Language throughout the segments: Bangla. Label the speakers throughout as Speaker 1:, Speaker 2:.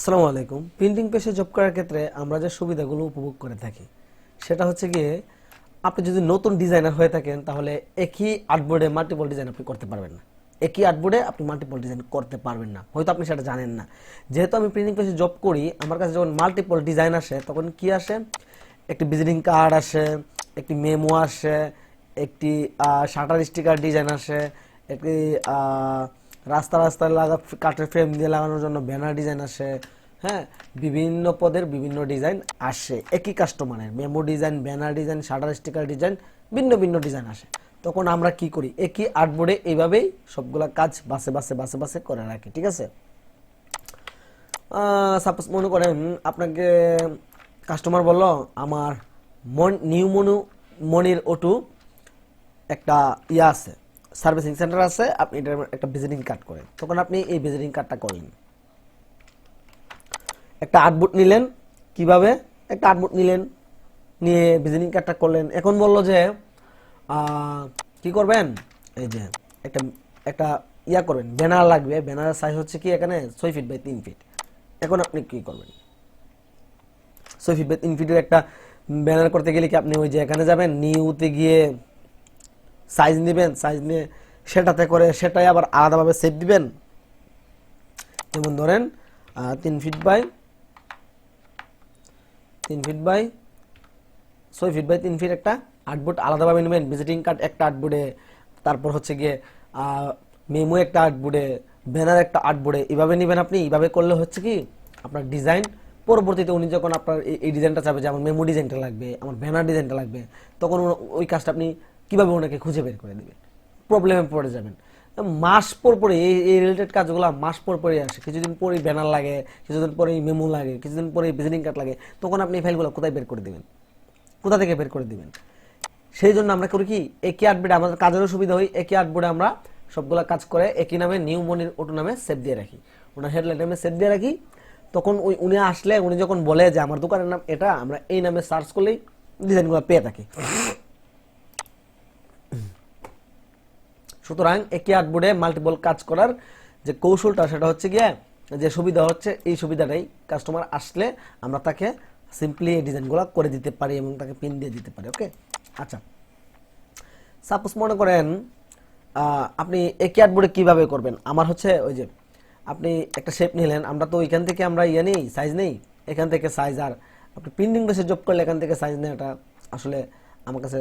Speaker 1: আসসালামু আলাইকুম। প্রিন্টিং পেশে জব করার ক্ষেত্রে আমরা যে সুবিধাগুলো উপভোগ করে থাকি, সেটা হচ্ছে গিয়ে আপনি যদি নতুন ডিজাইনার হয়ে থাকেন, তাহলে একই আর্টবোর্ডে মাল্টিপল ডিজাইন আপনি করতে পারবেন না। একই আর্টবোর্ডে আপনি মাল্টিপল ডিজাইন করতে পারবেন না। হয়তো আপনি সেটা জানেন না। যেহেতু আমি প্রিন্টিং পেশে জব করি, আমার কাছে যখন মাল্টিপল ডিজাইন আসে, তখন কি আসে? একটি ভিজিটিং কার্ড আসে, একটি মেমো আসে, একটি শাটার স্টিকার ডিজাইন আসে, একটি রাস্তা রাস্তায় লাগা, কাঠের ফ্রেম দিয়ে লাগানোর জন্য ব্যানার ডিজাইন আসে হ্যাঁ? বিভিন্ন পদের বিভিন্ন ডিজাইন আসে, একই কাস্টমারের memo design banner design shutter sticker design ভিন্ন ভিন্ন ডিজাইন আসে। তখন আমরা কি করি? একই আর্টবোর্ডে এইভাবেই সবগুলা কাজ বাসে বাসে বাসে বাসে করে রাখি, ঠিক আছে? সাপোজ মনে করেন আপনাকে কাস্টমার বলল, আমার মন নিউ মনু মনির ওটু একটা ইয়া আছে। সার্ভিসিং সেন্টার আছে, আপনি এটার একটা ভিজিটিং কার্ড করেন। তখন আপনি এই ভিজিটিং কার্ডটা করলেন একটা আর্টবুট নিলেন, কীভাবে? একটা আর্টবুট নিলেন, নিয়ে ভিজিটিং কার্ডটা করলেন। এখন বলল যে কি করবেন? এই যে, একটা একটা ইয়া করবেন ব্যানার লাগবে। ব্যানারের সাইজ হচ্ছে কি এখানে? ছয় ফিট বাই তিন ফিট এখন আপনি কি করবেন? ছয় ফিট বাই তিন ফিটের একটা ব্যানার করতে গেলে কি আপনি ওই যে এখানে যাবেন? নিউতে গিয়ে সাইজ নেবেন, সাইজ নিয়ে সেটাতে করে সেটাই আবার আলাদাভাবে সেভ দিবেন। যেমন ধরেন তিন ফিট বাই তিন ফিট বাই ছয় ফিট বাই তিন ফিট একটা আর্টবোর্ড আলাদাভাবে নেবেন। ভিজিটিং কার্ড একটা আর্টবোর্ডে তারপর হচ্ছে গিয়ে মেমো একটা আর্টবোর্ডে ব্যানার একটা আর্টবোর্ডে এভাবে নেবেন আপনি। এইভাবে করলে হচ্ছে কি, আপনার ডিজাইন পরবর্তীতে উনি যখন আপনার এই ডিজাইনটা চাবে যে আমার মেমো ডিজাইনটা লাগবে, আমার ব্যানার ডিজাইনটা লাগবে, তখন ওই কাজটা আপনি কীভাবে ওনাকে খুঁজে বের করে দেবেন? প্রবলেমে পড়ে যাবেন। মাস পর পরে এই এই রিলেটেড কাজগুলো মাস পর পরে আসে। কিছুদিন পরে ব্যানার লাগে, কিছুদিন পরে মেমো লাগে, কিছুদিন পরে ভিজিটিং কার্ড লাগে, তখন আপনি এই ফাইলগুলো কোথায় বের করে দিবেন? কোথা থেকে বের করে দিবেন? সেই জন্য আমরা করি কি, একই আর্টবোর্ডে আমাদের কাজেরও সুবিধা হয়, একই আর্টবোর্ডে আমরা সবগুলা কাজ করে একই নামে নিউ মনির ওটো নামে সেভ দিয়ে রাখি। ওনার হেডলাইন নামে সেভ দিয়ে রাখি। তখন ওই, উনি আসলে, উনি যখন বলে যে, আমার দোকানের নাম এটা, আমরা এই নামে সার্চ করলেই ডিজাইনগুলো পেয়ে থাকি। সুতরাং একই আর্টবোর্ডে মাল্টিপল কাজ করার যে কৌশলটা, সেটা হচ্ছে গিয়ে যে সুবিধা হচ্ছে, এই সুবিধাটাই কাস্টমার আসলে আমরা তাকে সিম্পলি এই ডিজাইনগুলো করে দিতে পারি এবং তাকে পিন দিয়ে দিতে পারি ওকে আচ্ছা। সাপোজ মনে করেন আপনি একই আর্টবোর্ডে কীভাবে করবেন? আমার হচ্ছে ওই যে আপনি একটা শেপ নিলেন, আমরা তো ওইখান থেকে আমরা ইয়ে নেই সাইজ নেই, এখান থেকে সাইজ আর। আপনি প্রিন্টিং বেসে জব করলে এখান থেকে সাইজ নেওয়াটা আসলে আমার কাছে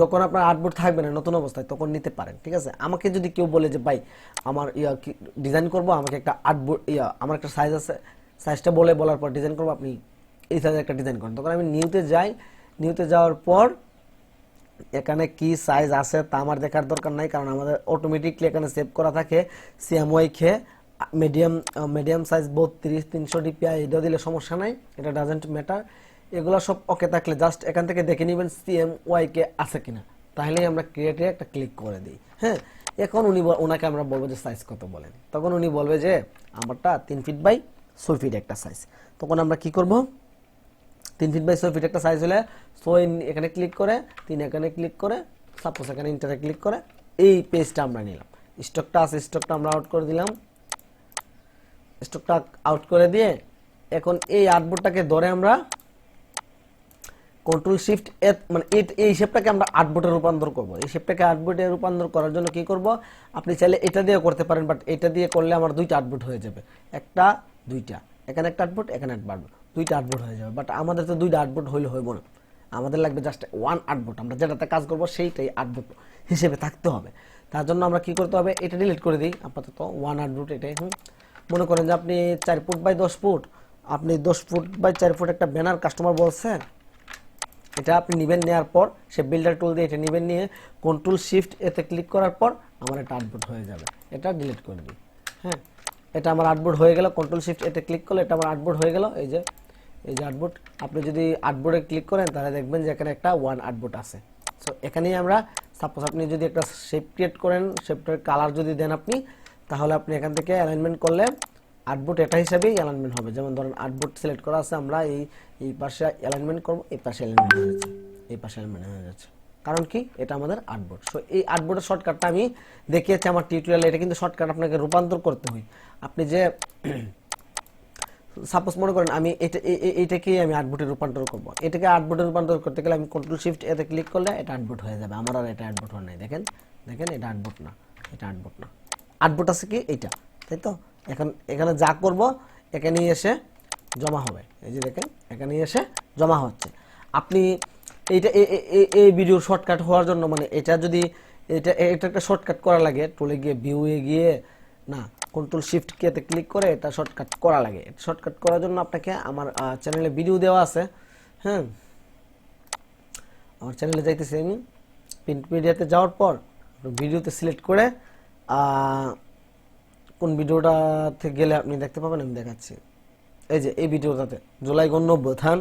Speaker 1: যখন আপনার আর্টবোর্ড থাকবে না, নতুন অবস্থায়, তখন নিতে পারেন, ঠিক আছে? আমাকে যদি কেউ বলে যে, ভাই, আমার ইয়া ডিজাইন করব, আমাকে একটা আর্টবোর্ড ইয়া, আমার একটা সাইজ আছে সাইজটা বলে বলার পর ডিজাইন করব, আপনি এই সাইজের একটা ডিজাইন করেন। তখন আমি নিউতে যাই, নিউতে যাওয়ার পর এখানে কি সাইজ আছে তা আমার দেখার দরকার নাই, কারণ আমাদের অটোমেটিকলি এখানে সেভ করা থাকে সিএমওয়াই খেয়ে মিডিয়াম মিডিয়াম সাইজ বত্রিশ, তিনশো ডিপিআই এটা দিলে সমস্যা নাই, এটা ডাজেন্ট ম্যাটার এগুলো সব ওকে থাকলে জাস্ট এখান থেকে দেখে নেবেন সিএমওয়াই কে আছে কিনা। তাহলেই আমরা ক্রিয়েটে একটা ক্লিক করে দিই। হ্যাঁ? এখন উনি ওনাকে আমরা বলব যে সাইজ কত বলেন। তখন উনি বলবে যে, আমারটা তিন ফিট বাই ছয় ফিট একটা সাইজ তখন আমরা কি করব? তিন ফিট বাই ছয় ফিট একটা সাইজ হলে ছয় এখানে ক্লিক করে, তিন এখানে ক্লিক করে সাপোজ এখানে ইন্টারে ক্লিক করে, এই পেজটা আমরা নিলাম। স্টকটা আছে স্টকটা আমরা আউট করে দিলাম। স্টকটা আউট করে দিয়ে এখন এই আর্টবোর্ডটাকে ধরে আমরা কন্ট্রোল শিফট মানে এট- এই শেপটাকে আমরা আর্টবোর্ডে রূপান্তর করব। এই শেপটাকে আর্টবোর্ডে রূপান্তর করার জন্য কি করব? আপনি চাইলে এটা দিয়ে করতে পারেন বাট এটা দিয়ে করলে আমার দুইটা আট আর্টবোর্ড হয়ে যাবে। একটা, দুইটা। এখানে একটা আট আর্টবোর্ড এখানে একটা আর্টবোর্ড দুইটা আর্টবোর্ড হয়ে যাবে বাট আমাদের তো দুইটা আর্টবোর্ড হইলে হইব না। আমাদের লাগবে জাস্ট ওয়ান আর্টবোর্ড আমরা যেটাতে কাজ করব সেইটাই আর্টবোর্ড হিসেবে থাকতে হবে। তার জন্য আমরা কি করতে হবে, এটা ডিলিট করে দিই। আপাতত ওয়ান আট আর্টবোর্ড এটাই, হুম। মনে করেন যে আপনি চার ফুট বাই দশ ফুট, আপনি দশ ফুট বাই চার ফুট একটা ব্যানার কাস্টমার বলছে এটা আপনি নেবেন নেওয়ার পর, সে বিল্ডার টুল দিয়ে এটা নেবেন নিয়ে কন্ট্রোল শিফট এতে ক্লিক করার পর আমার এটা আর্টবোর্ড হয়ে যাবে। এটা ডিলিট করে দিই। হ্যাঁ? এটা আমার আর্টবোর্ড হয়ে গেল কন্ট্রোল শিফট এতে ক্লিক করলে এটা আমার আর্টবোর্ড হয়ে গেল। এই যে এই যে আর্টবোর্ড আপনি যদি আর্টবোর্ডে ক্লিক করেন তাহলে দেখবেন যে এখানে একটা ওয়ান আর্টবোর্ড আছে। সো এখানেই আমরা সাপোজ আপনি যদি একটা শেপ ক্রিয়েট করেন শেপটার কালার যদি দেন আপনি, তাহলে আপনি এখান থেকে অ্যালাইনমেন্ট করলে আর্টবোর্ড এটা হিসাবেই অ্যালাইনমেন্ট হবে। যেমন ধরেন আর্টবোর্ড সিলেক্ট করা আছে, আমরা এই এই পাশে অ্যালাইনমেন্ট করব, এই পাশে অ্যালাইনমেন্ট হয়ে যাচ্ছে। এই পাশে অ্যালাইনমেন্ট হয়ে যাচ্ছে। কারণ কি? এটা আমাদের আর্টবোর্ড সো এই আর্টবোর্ডের শর্টকাটটা আমি দেখিয়েছি আমার টিউটোরিয়ালে এটা কিন্তু শর্টকাট আপনাকে রূপান্তর করতে হয়। আপনি যে সাপোজ মনে করেন, আমি এটা, এ- এ- এটাকেই আমি আটবুটে রূপান্তর করব। এটাকে আটবুটে রূপান্তর করতে গেলে আমি কন্ট্রোল শিফট এতে ক্লিক করলে এটা আটবুট হয়ে যাবে। আমার আর এটা আটবুট হয় নাই। দেখেন দেখেন, এটা আটবুট না, এটা আটবুট না। আটবুট আছে কি? এইটা, তাই তো? এখন এখানে যা করব এখানে এসে জমা হবে। এই যে দেখেন এখানে এসে জমা হচ্ছে। আপনি এইটা এই ভিডিওর শর্টকাট হওয়ার জন্য মানে এটা যদি এটা এটা একটা শর্টকাট করা লাগে টুলে গিয়ে ভিউয়ে গিয়ে, না কন্ট্রোল শিফট কিতে ক্লিক করে এটা শর্টকাট করা লাগে। শর্টকাট করার জন্য আপনাকে আমার চ্যানেলে ভিডিও দেওয়া আছে। হ্যাঁ? আমার চ্যানেলে যাইতেছি আমি। প্রিন্ট মিডিয়াতে যাওয়ার পর ভিডিওতে সিলেক্ট করে কোন ভিডিওটাতে গেলে আপনি দেখতে পাবেন, আমি দেখাচ্ছি। এই যে, এই ভিডিওটাতে, জুলাই গণঅভ্যুত্থান।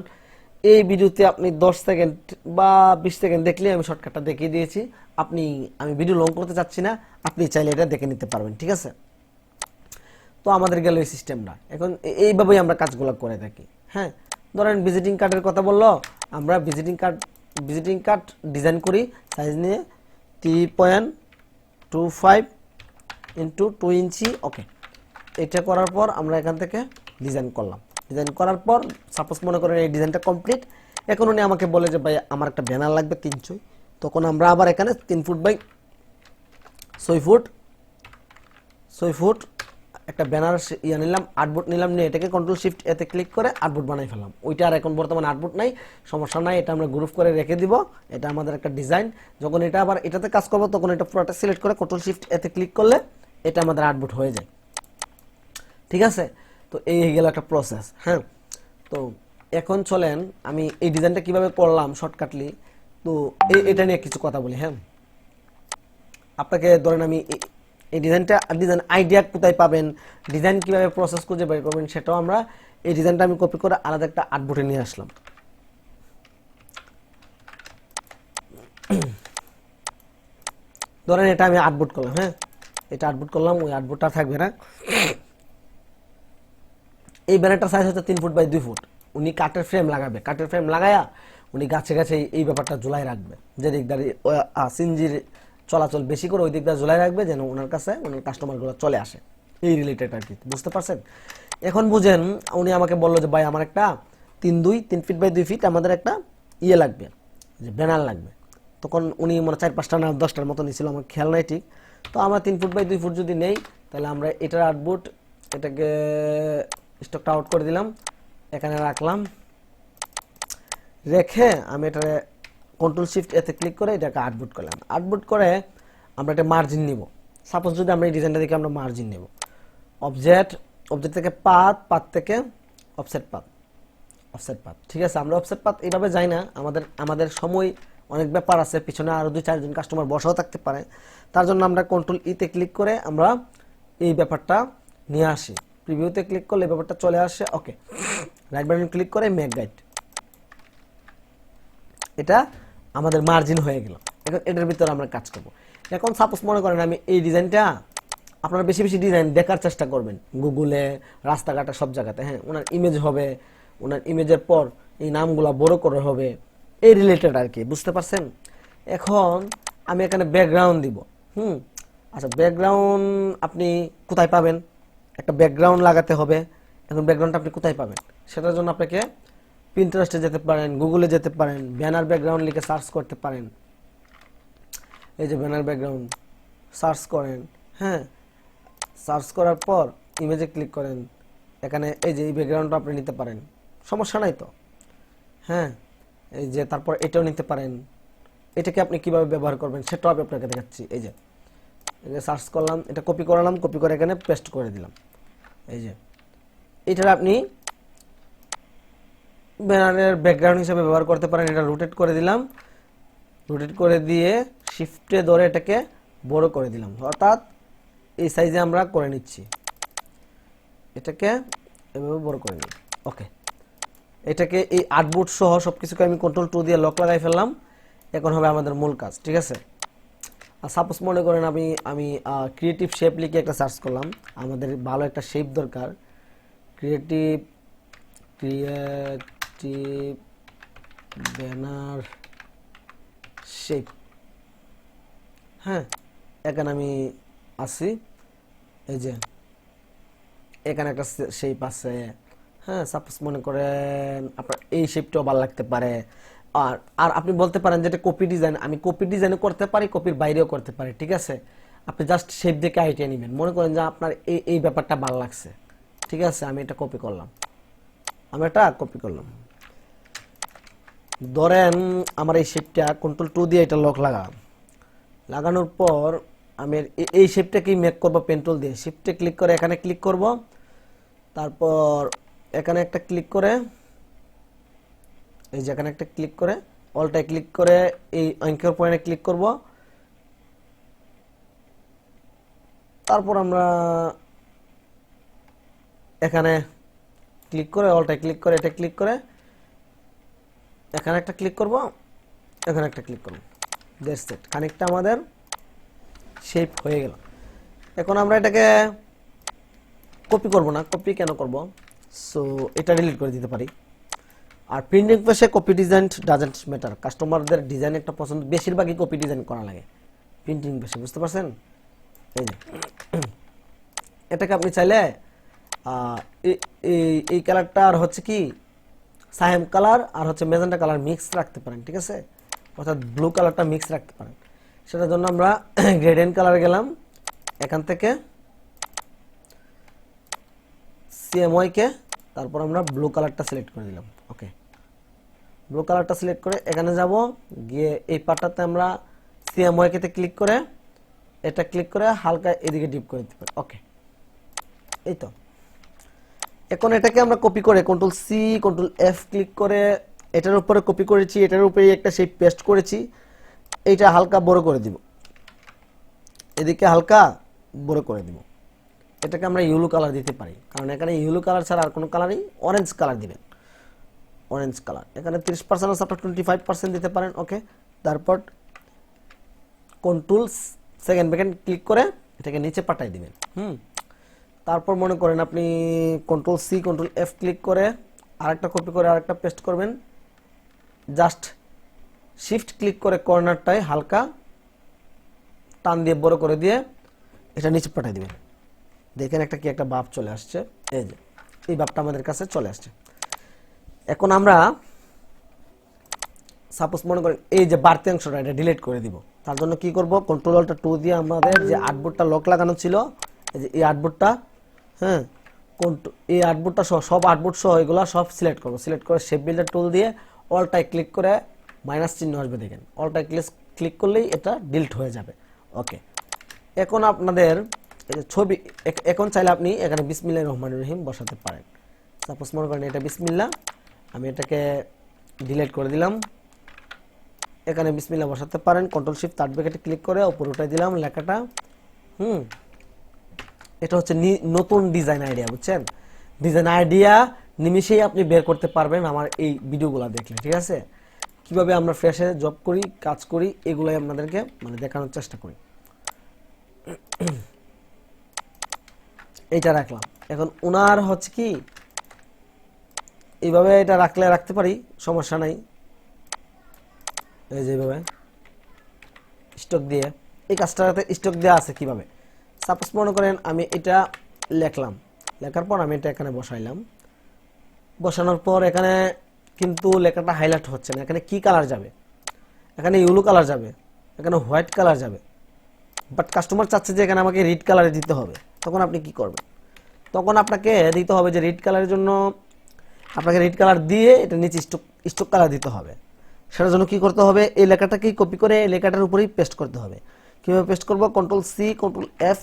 Speaker 1: এই ভিডিওতে আপনি দশ সেকেন্ড বা বিশ সেকেন্ড দেখলে আমি শর্টকাটটা দেখিয়ে দিয়েছি। আপনি, আমি ভিডিও লং করতে চাচ্ছি না, আপনি চাইলে এটা দেখে নিতে পারবেন, ঠিক আছে? তো আমাদের গেল এই সিস্টেমটা এখন এইভাবেই আমরা কাজগুলো করে থাকি হ্যাঁ? ধরেন ভিজিটিং কার্ডের কথা বলল, আমরা visiting card visiting card design করি সাইজ নিয়ে three point two five into two inch okay এটা করার পর আমরা এখান থেকে ডিজাইন করলাম। ডিজাইন করার পর সাপোজ মনে করেন এই ডিজাইনটা কমপ্লিট এখন উনি আমাকে বলে যে, ভাই, আমার একটা ব্যানার লাগবে তিন ছয়। তখন আমরা আবার এখানে তিন ফুট বাই ছয় ফুট ছয় ফুট একটা ব্যানার ইয়ে নিলাম আটবুট নিলাম, নিয়ে এটাকে কন্ট্রোল শিফট এতে ক্লিক করে আটবুট বানাই ফেলাম ওইটা আর এখন বর্তমানে আটবুট নাই, সমস্যা নাই, এটা আমরা গ্রুপ করে রেখে দিব। এটা আমাদের একটা ডিজাইন যখন এটা আবার এটাতে কাজ করব, তখন এটা পুরোটা সিলেক্ট করে কন্ট্রোল শিফট এতে ক্লিক করলে এটা আমাদের আটবুট হয়ে যায়। ঠিক আছে? তো এই হয়ে গেল একটা প্রসেস হ্যাঁ? তো এখন চলেন, আমি এই ডিজাইনটা কীভাবে করলাম শর্টকাটলি তো এটা নিয়ে কিছু কথা বলি হ্যাঁ? আপনাকে ধরেন আমি এই- ডিজাইনটা ডিজাইন আইডিয়া কোথায় পাবেন? ডিজাইন কীভাবে প্রসেস খুঁজে বের করবেন সেটাও আমরা এই ডিজাইনটা আমি কপি করে আলাদা একটা আর্টবোর্ডে নিয়ে আসলাম। ধরেন এটা আমি আর্টবোর্ড করলাম হ্যাঁ? এটা আর্টবোর্ড করলাম, ওই আর্টবোর্ডটা থাকবে না। এই ব্যানারটার সাইজ হচ্ছে তিন ফুট বাই দুই ফুট। উনি কাঠের ফ্রেম লাগাবে। কাঠের ফ্রেম লাগায়া উনি গাছে গাছে এই- ব্যাপারটা ঝুলাই রাখবে। যে দিক দাঁড়িয়ে সিনজির চলাচল বেশি করে ওই দিক দিয়ে ঝুলাই রাখবে যেন ওনার কাছে ওনার কাস্টমারগুলো চলে আসে। এই রিলেটেড আর কি। বুঝতে পারছেন? এখন বুঝেন, উনি আমাকে বলল যে, ভাই, আমার একটা তিন দুই, তিন ফিট বাই দুই ফিট আমাদের একটা ইয়ে লাগবে, যে ব্যানার লাগবে। তখন উনি মনে চার পাঁচটা না দশটার মতো নিয়েছিল আমার খেয়াল নাই ঠিক। তো আমরা তিন ফুট বাই দুই ফুট যদি নেই, তাহলে আমরা এটার আট এটাকে স্টকটা আউট করে দিলাম। এখানে রাখলাম। রেখে আমি এটা কন্ট্রোল শিফট এতে ক্লিক করে এটাকে আটবুট করলাম। আটবুট করে আমরা একটা মার্জিন নিব। সাপোজ যদি আমরা এই ডিজাইনটা দেখে, আমরা মার্জিন নেব। অবজেক্ট অবজেক্ট থেকে পাত পাত থেকে অফসেট পাত অফসেট পাত ঠিক আছে? আমরা অফসেট পাত এইভাবে যাই না। আমাদের আমাদের সময় অনেক ব্যাপার আছে, পিছনে আরও দুই চারজন কাস্টমার বসাও থাকতে পারে। তার জন্য আমরা কন্ট্রোল ইতে ক্লিক করে আমরা এই ব্যাপারটা নিয়ে আসি। প্রিভিউতে ক্লিক করলে ব্যাপারটা চলে আসে ওকে রাইট বাটন ক্লিক করে মেক গাইড এটা আমাদের মার্জিন হয়ে গেল। এখন এটার ভিতরে আমরা কাজ করব। এখন সাপোজ মনে করেন আমি এই ডিজাইনটা, আপনারা বেশি বেশি ডিজাইন দেখার চেষ্টা করবেন। গুগলে রাস্তাঘাটে সব জায়গাতে হ্যাঁ ওনার ইমেজ হবে, ওনার ইমেজের পর এই নামগুলা বড় করে হবে। এই রিলেটেড আর কি, বুঝতে পারছেন? এখন আমি এখানে ব্যাকগ্রাউন্ড দিব, হুম? আচ্ছা ব্যাকগ্রাউন্ড আপনি কোথায় পাবেন? একটা ব্যাকগ্রাউন্ড লাগাতে হবে, এখন ব্যাকগ্রাউন্ডটা আপনি কোথায় পাবেন? সেটার জন্য আপনাকে পিন্টারেস্টে যেতে পারেন গুগলে যেতে পারেন ব্যানার ব্যাকগ্রাউন্ড লিখে সার্চ করতে পারেন। এই যে ব্যানার ব্যাকগ্রাউন্ড সার্চ করেন হ্যাঁ? সার্চ করার পর ইমেজে ক্লিক করেন। এখানে এই যে এই ব্যাকগ্রাউন্ডটা আপনি নিতে পারেন। সমস্যা নাই তো? হ্যাঁ? এই যে তারপর এটাও নিতে পারেন। এটাকে আপনি কীভাবে ব্যবহার করবেন সেটাও আমি আপনাকে দেখাচ্ছি। এই যে সার্চ করলাম, এটা কপি করালাম কপি করে এখানে পেস্ট করে দিলাম। এই যে, এটার আপনি ব্যানারের ব্যাকগ্রাউন্ড হিসেবে ব্যবহার করতে পারেন। এটা রোটেট করে দিলাম। রোটেট করে দিয়ে শিফটে ধরে এটাকে বড় করে দিলাম। অর্থাৎ এই সাইজে আমরা করে নিচ্ছি। এটাকে এভাবে বড় করে নিই ওকে এটাকে এই আটবুট সহ সব কিছুকে আমি কন্ট্রোল টু দিয়ে লক লাগাই ফেললাম। এখন হবে আমাদের মূল কাজ, ঠিক আছে? আর সাপোজ মনে করেন আমি আমি ক্রিয়েটিভ শেপ লিখে একটা সার্চ করলাম। আমাদের ভালো একটা শেপ দরকার। ক্রিয়েটিভ ক্রিয়েটিভ ব্যানার শেপ হ্যাঁ এখানে আমি আসি এই যে, এখানে একটা শেপ আছে। হ্যাঁ সাপোজ মনে করেন আপনার এই শেপটাও ভালো লাগতে পারে। আর আর আপনি বলতে পারেন যেটা কপি ডিজাইন আমি কপি ডিজাইনও করতে পারি কপির বাইরেও করতে পারি, ঠিক আছে? আপনি জাস্ট শেপ দেখে আইডিয়া নেবেন। মনে করেন যে আপনার এই এই ব্যাপারটা ভালো লাগছে, ঠিক আছে? আমি এটা কপি করলাম। আমি এটা কপি করলাম। ধরেন আমার এই শেপটা কন্ট্রোল টু দিয়ে এটা লক লাগালাম। লাগানোর পর আমি এই শেপটাকেই মেক করব পেন্টুল দিয়ে। শিফটে ক্লিক করে এখানে ক্লিক করব। তারপর এখানে একটা ক্লিক করে, এই যে এখানে একটা ক্লিক করে অলটায় ক্লিক করে এই অঙ্কের পয়েন্টে ক্লিক করব। তারপর আমরা এখানে ক্লিক করে অলটায় ক্লিক করে, এটা ক্লিক করে, এখানে একটা ক্লিক করব, এখানে একটা ক্লিক করব। দ্যাটস সেট খানিকটা আমাদের শেপ হয়ে গেল। এখন আমরা এটাকে কপি করব না কপি কেন করব? সো এটা ডিলিট করে দিতে পারি। আর প্রিন্টিং পেশে কপি ডিজাইন ডাজেন্ট ম্যাটার কাস্টমারদের ডিজাইন একটা পছন্দ, বেশিরভাগই কপি ডিজাইন করা লাগে। প্রিন্টিং পেশে বুঝতে পারছেন? এই যে, এটাকে আপনি চাইলে এই- কালারটা আর হচ্ছে কি সাহেম কালার আর হচ্ছে মেজেন্টা কালার মিক্স রাখতে পারেন, ঠিক আছে? অর্থাৎ ব্লু কালারটা মিক্স রাখতে পারেন। সেটার জন্য আমরা গ্রেডিয়েন্ট কালারে গেলাম। এখান থেকে সিএমওয়াই কে, তারপর আমরা ব্লু কালারটা সিলেক্ট করে দিলাম ওকে ব্লু কালারটা সিলেক্ট করে এখানে যাব, গিয়ে এই পার্টটাতে আমরা সিএমওয়াই কে ক্লিক করে, এটা ক্লিক করে হালকা এদিকে ডিপ করে দিতে পারি ওকে এই তো এখন এটাকে আমরা কপি করে control C control F click করে এটার উপরে কপি করেছি, এটার উপরে একটা সেই পেস্ট করেছি, এইটা হালকা বড় করে দিব। এদিকে হালকা বড় করে দিব। এটাকে আমরা ইউলো কালার দিতে পারি। কারণ এখানে ইউলো কালার ছাড়া আর কোনো কালারই অরেঞ্জ কালার দিবেন। অরেঞ্জ কালার এখানে তিরিশ পার্সেন্ট আছে, আপনার টোয়েন্টি ফাইভ পার্সেন্ট দিতে পারেন ওকে তারপর কন্ট্রোল সেকেন্ড ব্যাকেন্ড ক্লিক করে এটাকে নিচে পাঠাই দিবেন। হুম। তারপর মনে করেন আপনি control C control F click করে আরেকটা কপি করে আরেকটা পেস্ট করবেন। জাস্ট শিফট ক্লিক করে কর্নারটায় হালকা টান দিয়ে বড় করে দিয়ে এটা নিচে পাঠিয়ে দিবেন। দেখেন একটা কি একটা বাপ চলে আসছে। এই যে, এই বাপটা আমাদের কাছে চলে আসছে। এখন আমরা সাপোজ মনে করেন এই যে বাড়তি অংশটা এটা ডিলিট করে দিব। তার জন্য কি করব? কন্ট্রোল অল্টা টু দিয়ে আমাদের যে আটবোর্ডটা লক লাগানো ছিল, এই যে এই আটবোর্ডটা হ্যাঁ এই আটবোর্ডটা সহ সব আটবোর্ড সহ এগুলো সব সিলেক্ট করব। সিলেক্ট করে শেপ বিল্ডার টুল দিয়ে অলটায় ক্লিক করে মাইনাস চিহ্ন আসবে দেখেন। অলটায় ক্লিক ক্লিক করলেই এটা ডিলিট হয়ে যাবে। ওকে এখন আপনাদের ছবি এখন চাইলে আপনি এখানে বিসমিল্লাহ রহমান রহিম বসাতে পারেন। সাপোজ মনে করেন এটা বিসমিল্লা আমি এটাকে ডিলিট করে দিলাম। এখানে বিসমিল্লা বসাতে পারেন কন্ট্রোল শিফট থার্ড ব্র্যাকেটে ক্লিক করে উপরে উঠাই দিলাম লেখাটা। হুম, এটা হচ্ছে নতুন ডিজাইন আইডিয়া বুঝছেন? ডিজাইন আইডিয়া নিমিশেই আপনি বের করতে পারবেন আমার এই ভিডিওগুলো দেখলে, ঠিক আছে? কীভাবে আমরা ফ্রেশে জব করি, কাজ করি, এগুলাই আপনাদেরকে মানে দেখানোর চেষ্টা করি। এইটা রাখলাম। এখন ওনার হচ্ছে কি, এইভাবে এটা রাখলে রাখতে পারি, সমস্যা নাই। এই যে এইভাবে, স্টক দিয়ে। এই কাজটাতে স্টক দেওয়া আছে কীভাবে? সাপোজ মনে করেন আমি এটা লেখলাম। লেখার পর আমি এটা এখানে বসাইলাম। বসানোর পর এখানে কিন্তু লেখাটা হাইলাইট হচ্ছে না। এখানে কি কালার যাবে? এখানে ইউলো কালার যাবে। এখানে হোয়াইট কালার যাবে। বাট কাস্টমার চাচ্ছে যে এখানে আমাকে রেড কালারে দিতে হবে। তখন আপনি কি করবেন? তখন আপনাকে দিতে হবে যে রেড কালারের জন্য আপনাকে রেড কালার দিয়ে এটা নিচে স্টক স্টক কালার দিতে হবে। সেটার জন্য কি করতে হবে? এই লেখাটাকেই কপি করে এই লেখাটার উপরেই পেস্ট করতে হবে। কীভাবে পেস্ট করব? Control C control F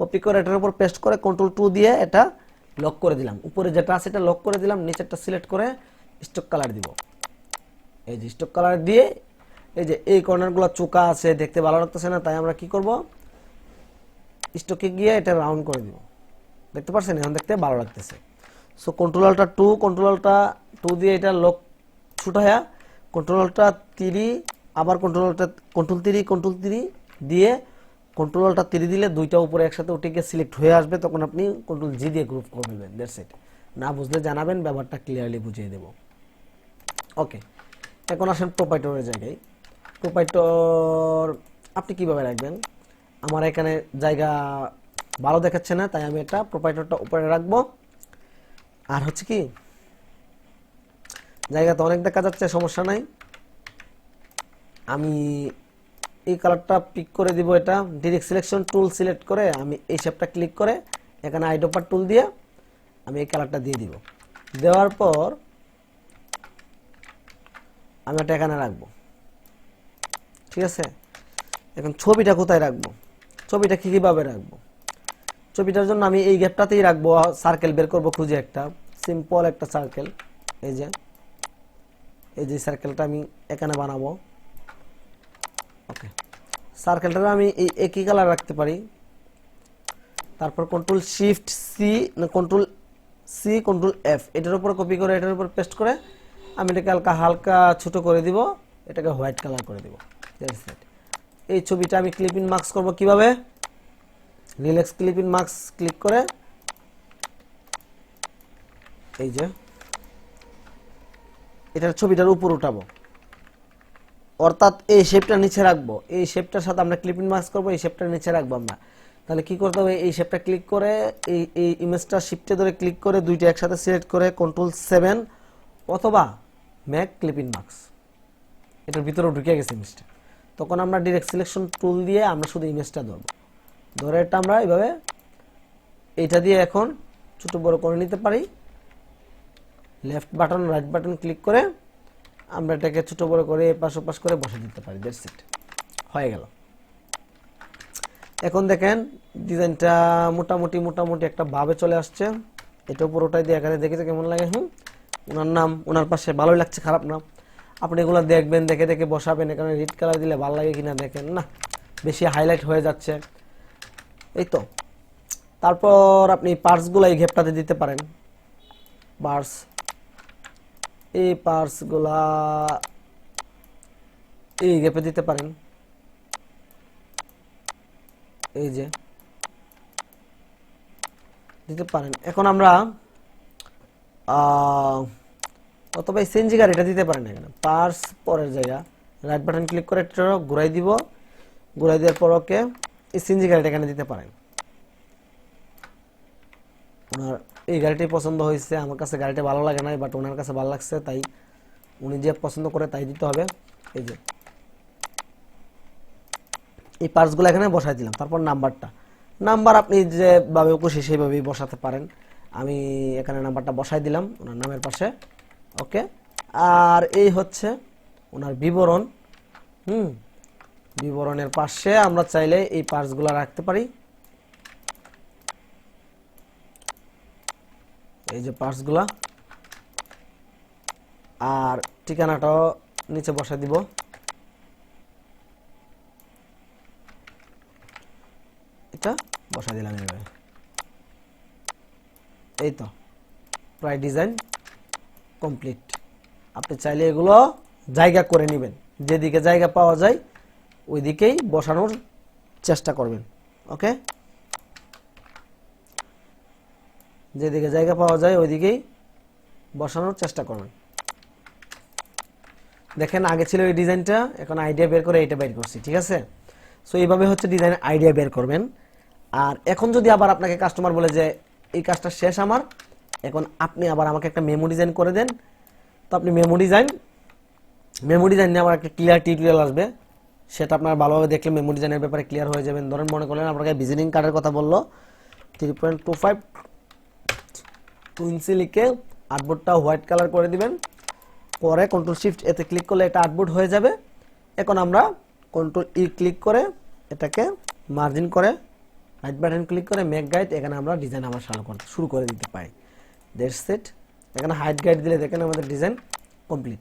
Speaker 1: copy করে এটার উপর পেস্ট করে কন্ট্রোল টু দিয়ে এটা লক করে দিলাম। উপরে যেটা আছে এটা লক করে দিলাম, নিচেরটা সিলেক্ট করে স্টক কালার দিব। এই যে স্টক কালার দিয়ে এই যে এই কর্নারগুলো চোকা আছে, দেখতে ভালো লাগতেছে না, তাই আমরা কি করব? স্টকে গিয়ে এটা রাউন্ড করে দিব। দেখতে পাচ্ছেন এখন দেখতে ভালো লাগতেছে। সো কন্ট্রোলারটা টু কন্ট্রোলারটা টু দিয়ে এটা লক ছুটায়া কন্ট্রোলারটা তিরি আবার কন্ট্রোলারটা কন্ট্রোল তিরি কন্ট্রোল তিরি দিয়ে কন্ট্রোলারটা তিরি দিলে দুইটা উপরে একসাথে উঠে গিয়ে সিলেক্ট হয়ে আসবে, তখন আপনি কন্ট্রোল জি দিয়ে গ্রুপ করে নেবেন। দ্যাটস ইট না বুঝলে জানাবেন, ব্যাপারটা ক্লিয়ারলি বুঝিয়ে দেবো। ওকে এখন আসেন প্রোপাইটরের জায়গায়। প্রোপাইটর আপনি কীভাবে রাখবেন? আমার এখানে জায়গা ভালো দেখাচ্ছে না, তাই আমি এটা প্রোপাইটরটা উপরে রাখব। আর হচ্ছে কি, জায়গা তো অনেক দেখা যাচ্ছে, সমস্যা নাই। আমি এই কালারটা পিক করে দিব এটা ডিরেক্ট সিলেকশন টুল সিলেক্ট করে আমি এই শেপটা ক্লিক করে এখানে আইডোপার টুল দিয়ে আমি এই কালারটা দিয়ে দিব। দেওয়ার পর আমি এটা এখানে রাখব। ঠিক আছে? এখন ছবিটা কোথায় রাখব? ছবিটা কি কীভাবে রাখব? ছবিটার জন্য আমি এই গ্যাপটাতেই রাখব। সার্কেল বের করব খুঁজে একটা। সিম্পল একটা সার্কেল এই যে। এই যে সার্কেলটা আমি এখানে বানাবো। ওকে সার্কেলটা আমি এই একই কালার রাখতে পারি। তারপর কন্ট্রোল শিফট সি না কন্ট্রোল সি কন্ট্রোল এফ এটার উপর কপি করে, এটার উপর পেস্ট করে, আমি এটাকে হালকা হালকা ছোট করে দিব। এটাকে হোয়াইট কালার করে দিব। That's it. এই ছবিটা আমি ক্লিপ ইন মার্কস করব কীভাবে? রিল্যাক্স ক্লিপ ইন মার্কস ক্লিক করে এই যে এটার ছবিটার উপর উঠাবো। অর্থাৎ এই শেপটা নিচে রাখব। এই শেপটার সাথে আমরা ক্লিপ মার্কস করব, এই শেপটা নিচে রাখব আমরা। তাহলে কি করতে হবে? এই শেপটা ক্লিক করে, এই এই ইমেজটা শিফটে ধরে ক্লিক করে দুইটা একসাথে সিলেক্ট করে কন্ট্রোল সেভেন অথবা ম্যাক ক্লিপ মার্কস এটার ভিতরে ঢুকে গেছে ইমেজটা তখন আমরা ডিরেক্ট সিলেকশন টুল দিয়ে আমরা শুধু ইমেজটা ধরবো। ধরে এটা আমরা এইভাবে এইটা দিয়ে এখন ছোট বড় করে নিতে পারি। Left button right button click করে আমরা এটাকে ছোট বড় করে এপাশ ওপাশ করে বসে দিতে পারি দ্যাটস ইট হয়ে গেল। এখন দেখেন ডিজাইনটা মোটামুটি মোটামুটি একটা ভাবে চলে আসছে। এটা পুরোটাই দিয়ে এখানে দেখেছে কেমন লাগে, হুম? ওনার নাম, ওনার পাশে ভালোই লাগছে, খারাপ না। আপনি এগুলো দেখবেন দেখে দেখে বসাবেন এখানে রেড কালার দিলে ভালো লাগে কিনা দেখেন না? বেশি হাইলাইট হয়ে যাচ্ছে। এই তো। তারপর আপনি পার্টসগুলো এই ঘেপটাতে দিতে পারেন। পার্টস এই পার্টসগুলা এই গেপে দিতে পারেন। এই যে। দিতে পারেন। এখন আমরা আহ, অথবা এই সেঞ্জি গাড়িটা দিতে পারেন এখানে। পার্স পরের জায়গা। রাইট বাটন ক্লিক করে একটা ঘুরাই দিব। ঘুরাই দেওয়ার পর ওকে এই সিনজি গাড়িটা এখানে দিতে পারেন। ওনার এই গাড়িটি পছন্দ হয়েছে, আমার কাছে গাড়িটা ভালো লাগে না বাট ওনার কাছে ভালো লাগছে, তাই উনি যে পছন্দ করে তাই দিতে হবে। এই যে। এই পার্টসগুলো এখানে বসাই দিলাম, তারপর নাম্বারটা। নাম্বার আপনি যেভাবে খুশি সেইভাবেই বসাতে পারেন। আমি এখানে নাম্বারটা বসাই দিলাম, ওনার নামের পাশে। ওকে আর এই হচ্ছে ওনার বিবরণ। হুম? বিবরণের পাশে আমরা চাইলে এই পার্টসগুলো রাখতে পারি। এই যে পার্টসগুলা আর ঠিকানাটাও নিচে বসাই দিব। এটা বসাই দিলাম এভাবে। এই তো, প্রায় ডিজাইন কমপ্লিট আপনি চাইলে এগুলো জায়গা করে নেবেন। যেদিকে জায়গা পাওয়া যায় ওই দিকেই বসানোর চেষ্টা করবেন। ওকে? যেদিকে জায়গা পাওয়া যায়, ওইদিকেই বসানোর চেষ্টা করবেন। দেখেন, আগে ছিল এই ডিজাইনটা, এখন আইডিয়া বের করে এটা বের করছি, ঠিক আছে? সো এইভাবে হচ্ছে ডিজাইন আইডিয়া বের করবেন। আর এখন যদি আবার আপনাকে কাস্টমার বলে যে, এই কাজটা শেষ আমার এখন আপনি আবার আমাকে একটা মেমো ডিজাইন করে দেন। তো আপনি মেমো ডিজাইন মেমো ডিজাইন নিয়ে আমার একটা ক্লিয়ার টিউটোরিয়াল আসবে। সেটা আপনারা ভালোভাবে দেখলে মেমো ডিজাইনের ব্যাপারে ক্লিয়ার হয়ে যাবেন। ধরেন মনে করলেন আপনাকে ভিজিটিং কার্ডের কথা বলল। Three point two five two inch লিখে আর্টবোর্ডটা হোয়াইট কালার করে দিবেন। পরে কন্ট্রোল শিফট এতে ক্লিক করলে এটা আর্টবোর্ড হয়ে যাবে। এখন আমরা কন্ট্রোল ই ক্লিক করে এটাকে মার্জিন করে রাইট বাটন ক্লিক করে মেক গাইড এখানে আমরা ডিজাইন করতে শুরু করে দিতে পারি। দেড় সেট এখানে হাইট গাইড দিলে দেখেন আমাদের design complete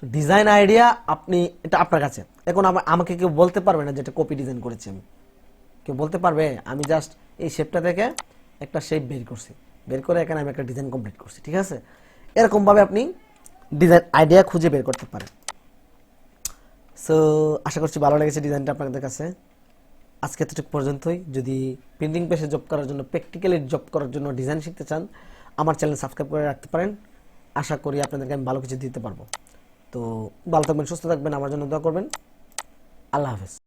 Speaker 1: so design idea আপনি, এটা আপনার কাছে। এখন আমা- আমাকে কেউ বলতে পারবে না যেটা কপি ডিজাইন করেছি আমি। কেউ বলতে পারবে, আমি জাস্ট এই শেপটা থেকে একটা শেপ বের করছি। বের করে এখানে আমি একটা ডিজাইন কমপ্লিট করছি, ঠিক আছে? এরকমভাবে আপনি ডিজাইন আইডিয়া খুঁজে বের করতে পারেন। সো আশা করছি ভালো লেগেছে ডিজাইনটা আপনাদের কাছে। আজকে এতটুকু পর্যন্তই। যদি প্রিন্টিং পেশে জব করার জন্য প্র্যাকটিক্যালি জব করার জন্য ডিজাইন শিখতে চান, আমার চ্যানেল সাবস্ক্রাইব করে রাখতে পারেন। আশা করি আপনাদেরকে আমি ভালো কিছু দিতে পারব। তো ভালো থাকবেন, সুস্থ থাকবেন, আমার জন্য দোয়া করবেন। আল্লাহ হাফেজ।